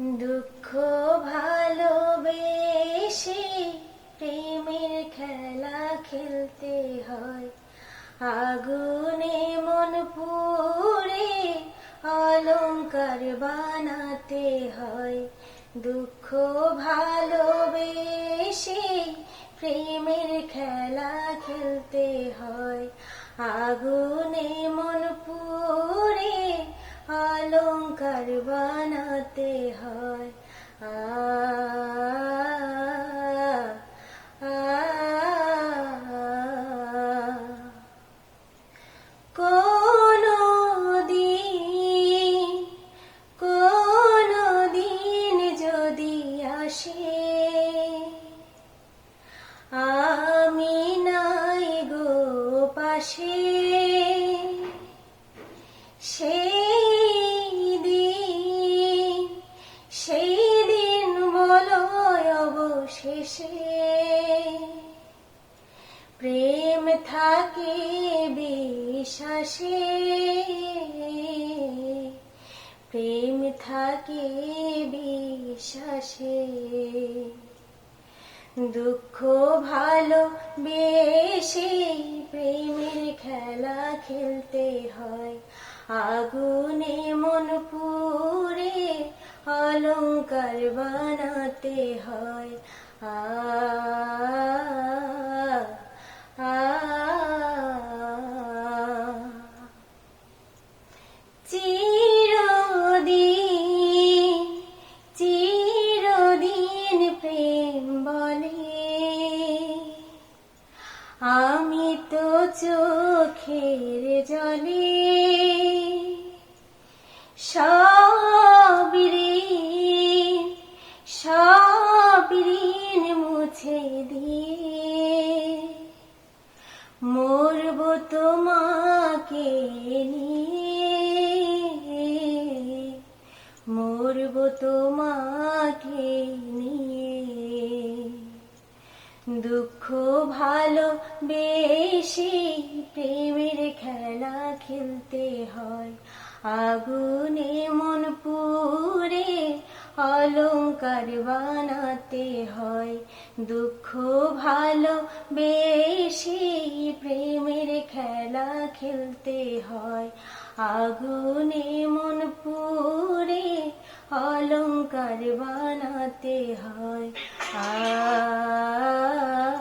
দুঃখ ভালোবেসে প্রেমের খেলা খেলতে হয়। আগুনে মন পুড়ে অলংকার বানাতে হয়। দুঃখ ভালোবেসে প্রেমের খেলা খেলতে হয়। আগুনে মন অলংকার বানাতে হয়। আ আসে আমি নাই গো পাশে। সেই অবশেষে প্রেম থাকে বিশ্বাসে। প্রেম থাকে বিশ্বাসে। দুঃখ ভালো বেশি প্রেমের খেলা খেলতে হয়। আগুনে মন পুরে অলংকার বানাতে হয় আ চিরদিন চিরদিন প্রেম বলে আমি তো চোখের জলে সব তোমাকে নিয়ে মরব তোমাকে নিয়ে। দুঃখ ভালো বেশি প্রেমের খেলা খেলতে হয় আগুনে মন অলংকার বানাতে হয়। দুঃখ, ভালো, বেশি প্রেমের খেলা খেলতে হয়। আগুনে মন পুরে অলংকার বানাতে হয়। আ